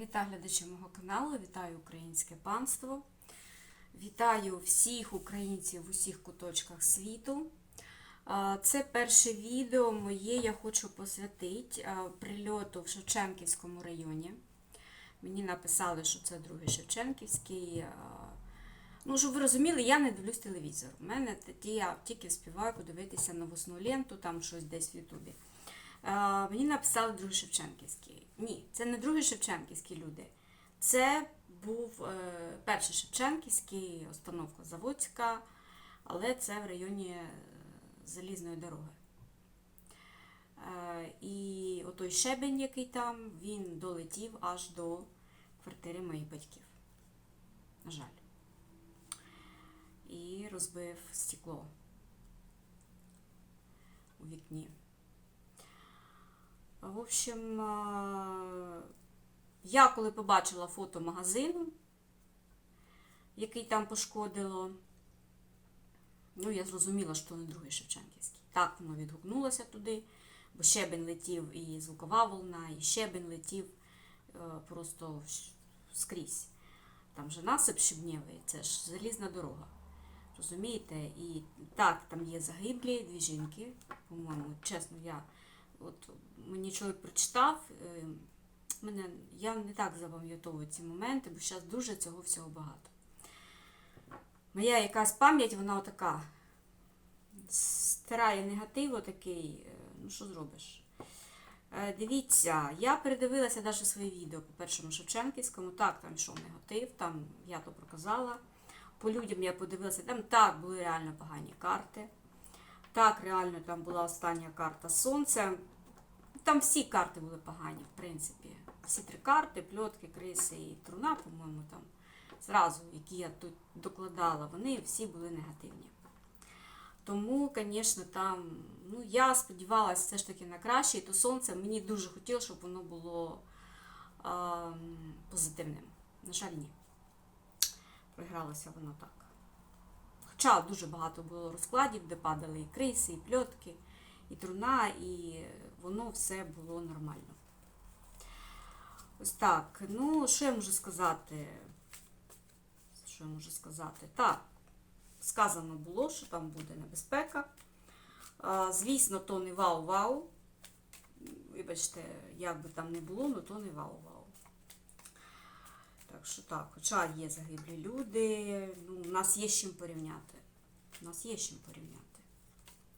Вітаю глядачі мого каналу, вітаю українське панство, вітаю всіх українців в усіх куточках світу. Це перше відео моє я хочу посвятити прильоту в Шевченківському районі. Мені написали, що це другий Шевченківський. Ну, щоб ви розуміли, я не дивлюсь телевізор. У мене я тільки вспіваю подивитися новосну ленту, там щось десь в Ютубі. Е, мені написали другий Шевченківський. Ні, це не другий Шевченківський люди. Це був е, перший Шевченківський, установка Заводська, але це в районі е, залізної дороги. І отой щебень, який там, він долетів аж до квартири моїх батьків. На жаль. І розбив стекло у вікні. В общем, я коли побачила фото магазину, який там пошкодило, ну, я зрозуміла, що не другий Шевченківський. Так воно відгукнулося туди, бо щебень летів і звукова волна, і щебень летів е, просто скрізь. Там же насип щебнєвий, це ж залізна дорога. Розумієте? І так, там є загиблі дві жінки, по-моєму, чесно, я от мені чоловік прочитав, е, мене, я не так запам'ятовую ці моменти, бо зараз дуже цього всього багато. Моя якась пам'ять, вона отака стирає негатив, отакий, е, ну що зробиш? Е, Дивіться, я передивилася навіть своє відео по першому Шевченківському. Так, там йшов негатив, там я то проказала. По людям я подивилася, там так були реально погані карти. Так, реально там була остання карта Сонця. Там всі карти були погані, в принципі. Всі три карти, пльотки, криси і труна, по-моєму, там зразу, які я тут докладала, вони всі були негативні. Тому, звісно, там, ну, я сподівалася все ж таки на краще, і то сонце мені дуже хотілося, щоб воно було а, позитивним. На жаль, ні. Програлося воно так. Хоча дуже багато було розкладів, де падали і криси, і пльотки, і труна, і воно все було нормально. Ось так. Ну, що я можу сказати? Що я можу сказати? Так, сказано було, що там буде небезпека. Звісно, то не вау-вау. Вибачте, як би там не було, але то не вау-вау. Так що так, хоча є загиблі люди, ну, у нас є з чим порівняти. У нас є з чим порівняти.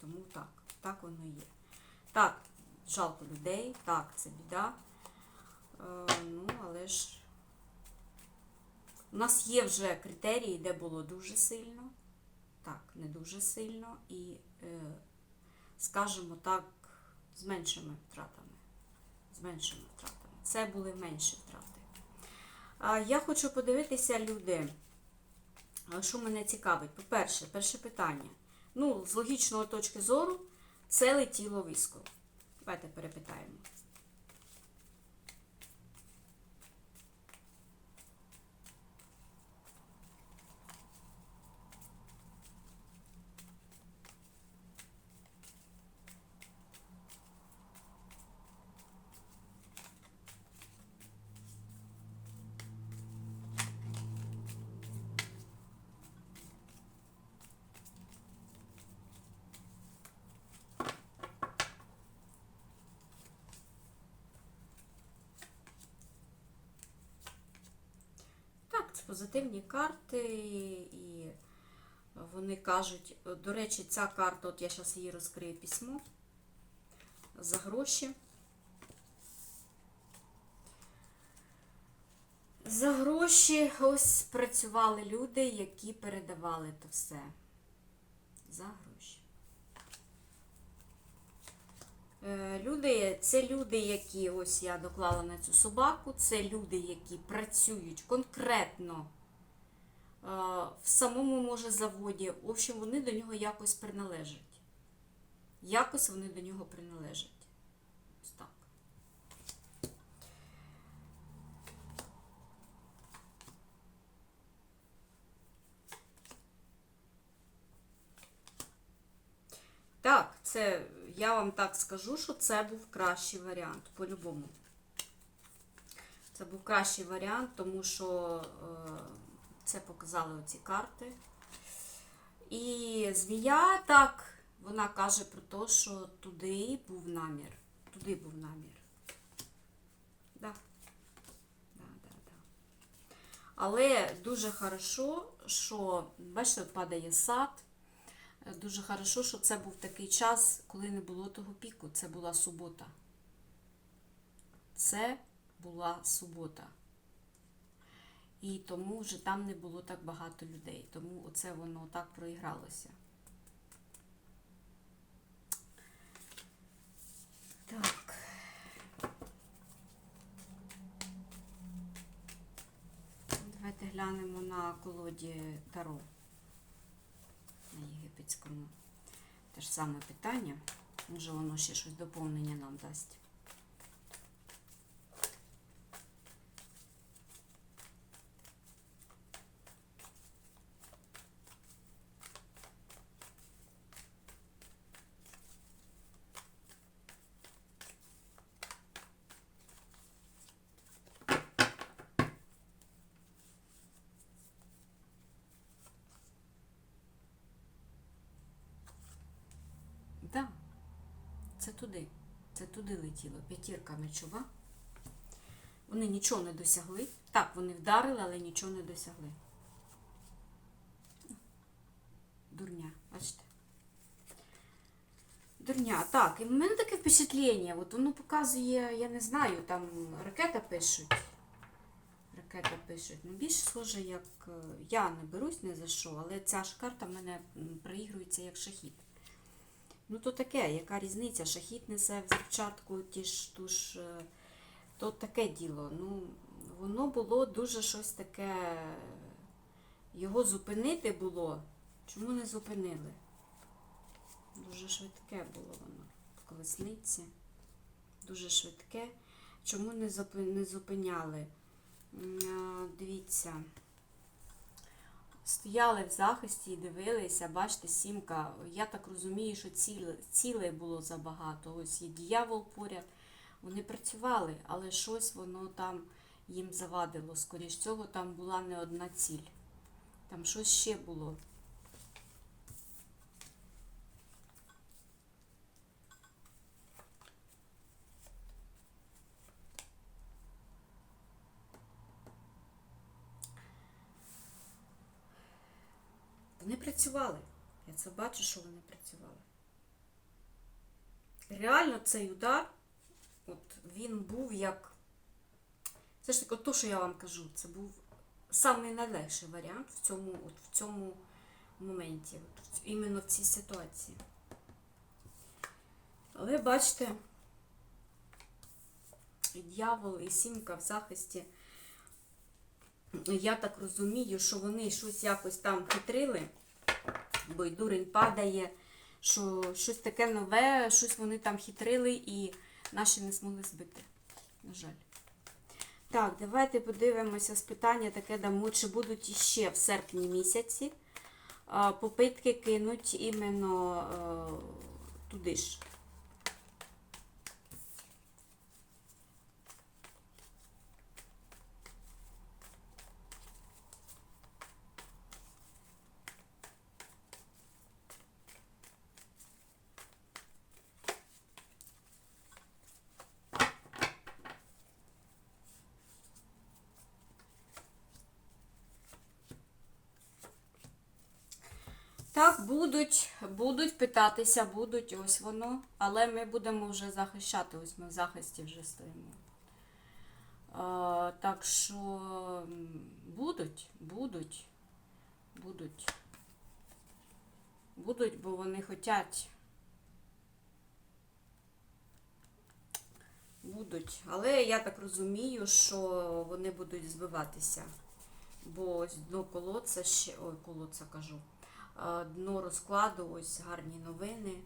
Тому так, так воно є. Так, жалко людей, так, це біда. Е, ну, але ж у нас є вже критерії, де було дуже сильно, так, не дуже сильно, і, е, скажімо так, з меншими втратами. З меншими втратами. Це були менші втрати. Я хочу подивитися, люди, що мене цікавить. По-перше, перше питання. Ну, з логічної точки зору, це летіло військо. Давайте перепитаємо. Позитивні карти, і вони кажуть, до речі, ця карта, от я зараз її розкрию письмо за гроші. За гроші ось працювали люди, які передавали то все. За гроші. Е, Люди, це люди, які ось я доклала на цю собаку, це люди, які працюють конкретно е, в самому може заводі. В общем, вони до нього якось приналежать. Якось вони до нього приналежать. Ось так. Так, це я вам так скажу, що це був кращий варіант, по-любому. Це був кращий варіант, тому що е, це показали оці карти. І змія так, вона каже про те, що туди був намір. Туди був намір. Да. Да, да, да. Але дуже хорошо, що, бачите, падає сад. Дуже хорошо, що це був такий час, коли не було того піку. Це була субота. Це була субота. І тому вже там не було так багато людей. Тому оце воно так проігралося. Так. Давайте глянемо на колоді Таро. На єгипетському. Те ж саме питання. Може воно ще щось доповнення нам дасть. Да, це туди. Це туди летіло. П'ятірка мечова. Вони нічого не досягли. Так, вони вдарили, але нічого не досягли. Дурня, бачите? Дурня. Так, і в мене таке впечатлення. От воно показує, я не знаю, там ракета пишуть. Ракета пишуть. Ну, більш схоже, як е, я не берусь ні за що, але ця ж карта в мене м, проігрується як шахіт. Ну, то таке, яка різниця? Шахіт несе в ті ж ту ж. е, То таке діло. Ну, воно було дуже щось таке. Його зупинити було. Чому не зупинили? Дуже швидке було воно в колесниці. Дуже швидке. Чому не, зупиняли? Дивіться. Стояли в захисті і дивилися, бачите, сімка. Я так розумію, що ціле, ціле було забагато. Ось є діявол поряд. Вони працювали, але щось воно там їм завадило. Скоріше цього, там була не одна ціль. Там щось ще було. Вони працювали. Я це бачу, що вони працювали. Реально цей удар, от він був як. Це ж таки, от то, що я вам кажу, це був самий найлегший варіант в цьому, от в цьому моменті, от іменно в цій ситуації. Але бачите, дьявол і сімка в захисті. Я так розумію, що вони щось якось там хитрили, бо й дурень падає, що щось таке нове, щось вони там хитрили і наші не змогли збити. На жаль. Так, давайте подивимося з питання таке дамо, чи будуть іще в серпні місяці попитки кинуть іменно е, туди ж. Так, будуть, будуть питатися, будуть ось воно, але ми будемо вже захищати, ось ми в захисті вже стоїмо. Так що будуть, будуть, будуть. Будуть, бо вони хочуть. Будуть. Але я так розумію, що вони будуть збиватися. Бо ось дно колодця ще. Ой, колодця кажу. А, Дно розкладу, ось гарні новини.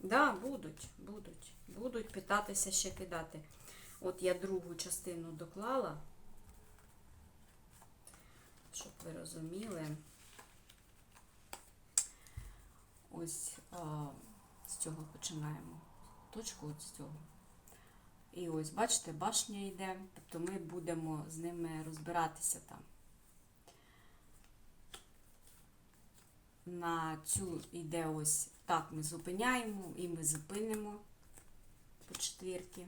Да, будуть, будуть. Будуть питатися ще кидати. От я другу частину доклала, щоб ви розуміли. Ось а, з цього починаємо. Точку от з цього. І ось, бачите, башня йде, тобто ми будемо з ними розбиратися там. На цю йде ось так ми зупиняємо і ми зупинимо по четвірки.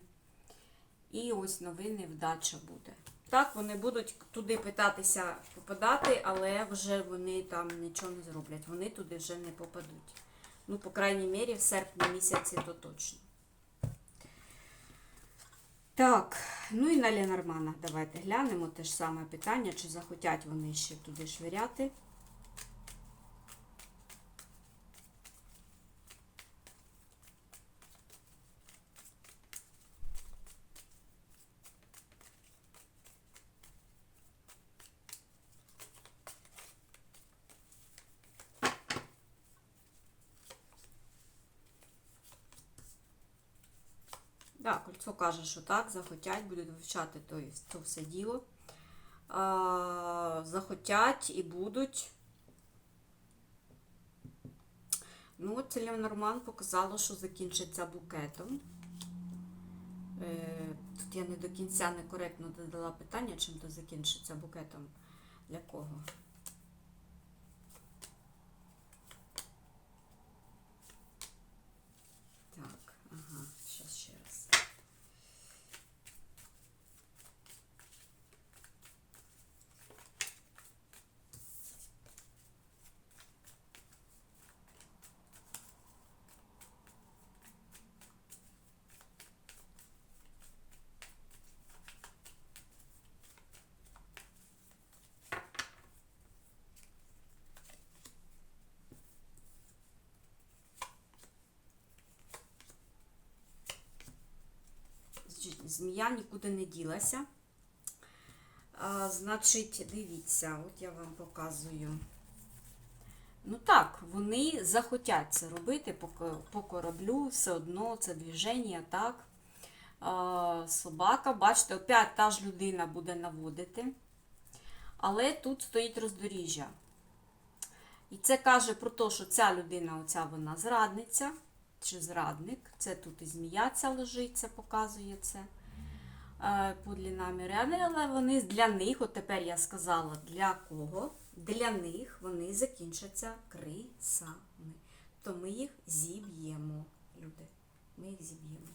І ось новини вдача буде. Так, вони будуть туди питатися попадати, але вже вони там нічого не зроблять. Вони туди вже не попадуть. Ну, по крайній мірі, в серпні місяці то точно. Так, ну і на Ленормана давайте глянемо те ж саме питання, чи захотять вони ще туди швиряти. Так, кольцо каже, що так, захотять, будуть вивчати то, то все діло. А, захотять і будуть. Ну, це Норман показало, що закінчиться букетом. Е, тут я не до кінця некоректно додала питання, чим то закінчиться букетом. Для кого? Так, ага, зараз ще раз. З- Змія нікуди не ділася. А, значить, дивіться, от я вам показую. Ну так, вони захотять це робити по, кораблю, все одно це движення, так. А, собака, бачите, опять та ж людина буде наводити. Але тут стоїть роздоріжжя. І це каже про те, що ця людина, оця вона зрадниця чи зрадник. Це тут і змія ця лежить, це показує це подлі наміри. Але- вони для них, от тепер я сказала, для кого? Для них вони закінчаться крисами. То ми їх зіб'ємо, люди. Ми їх зіб'ємо.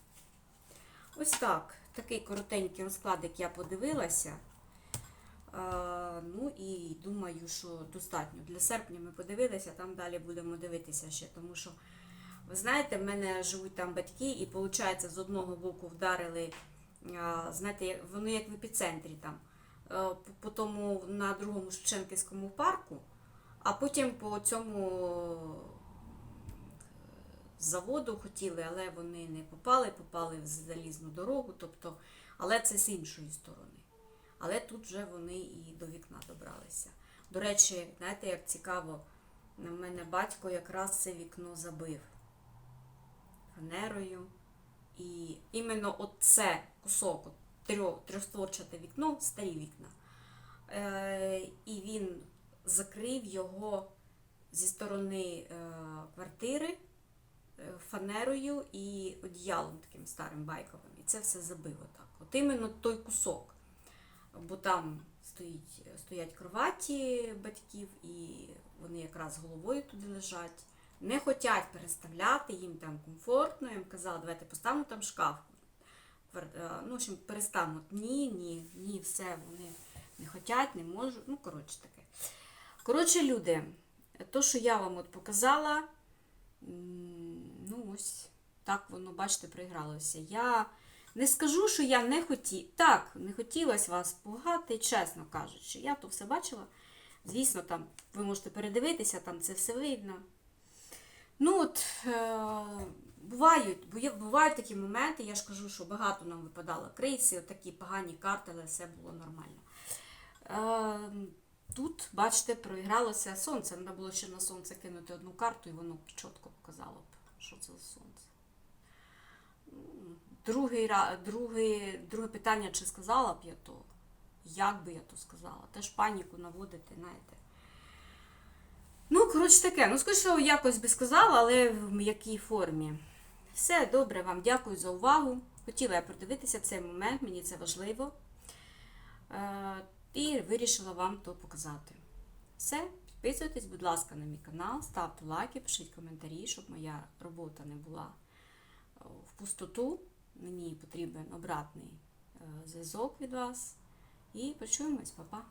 Ось так. Такий коротенький розкладик я подивилася. Е, ну і думаю, що достатньо. Для серпня ми подивилися, там далі будемо дивитися ще, тому що, ви знаєте, в мене живуть там батьки, і виходить, з одного боку вдарили, е, знаєте, як- вони як в епіцентрі там, е, по- тому на другому Шевченківському парку, а потім по цьому заводу хотіли, але вони не попали, попали в залізну дорогу, тобто, але це з іншої сторони. Але тут вже вони і до вікна добралися. До речі, знаєте, як цікаво, на мене батько якраз це вікно забив фанерою. І іменно оце кусок, трьохстворчате вікно, старі вікна. Е, і він закрив його зі сторони е, квартири е, фанерою і одіялом таким старим байковим. І це все забив отак. От іменно той кусок. Бо там стоїть, стоять кроваті батьків, і вони якраз головою туди лежать. Не хочуть переставляти, їм там комфортно. Їм казала, давайте поставимо там шкаф. Е, Ну, в общем, переставимо. Ні, ні, ні, все, вони не хочуть, не можуть. Ну, коротше таке. Коротше, люди, то, що я вам от показала, ну ось так воно, бачите, проігралося. Я не скажу, що я не хотіла. Так, не хотілося вас пугати, чесно кажучи. Я то все бачила. Звісно, там ви можете передивитися, там це все видно. Ну от, е, бувають, бувають такі моменти, я ж кажу, що багато нам випадало от такі погані карти, але все було нормально. Е, тут, бачите, проігралося сонце. Треба було ще на сонце кинути одну карту, і воно чітко показало б, що це сонце. М, Другий, другий, друге питання, чи сказала б я то? Як би я то сказала? Теж паніку наводити, знаєте. Коротше таке, ну що якось би сказала, але в якій формі. Все, добре, вам дякую за увагу. Хотіла я продивитися цей момент, мені це важливо. Е, І вирішила вам то показати. Все, підписуйтесь, будь ласка, на мій канал, ставте лайки, пишіть коментарі, щоб моя робота не була е, в пустоту. Мені потрібен обратний е, зв'язок від вас. І почуємось, па-па!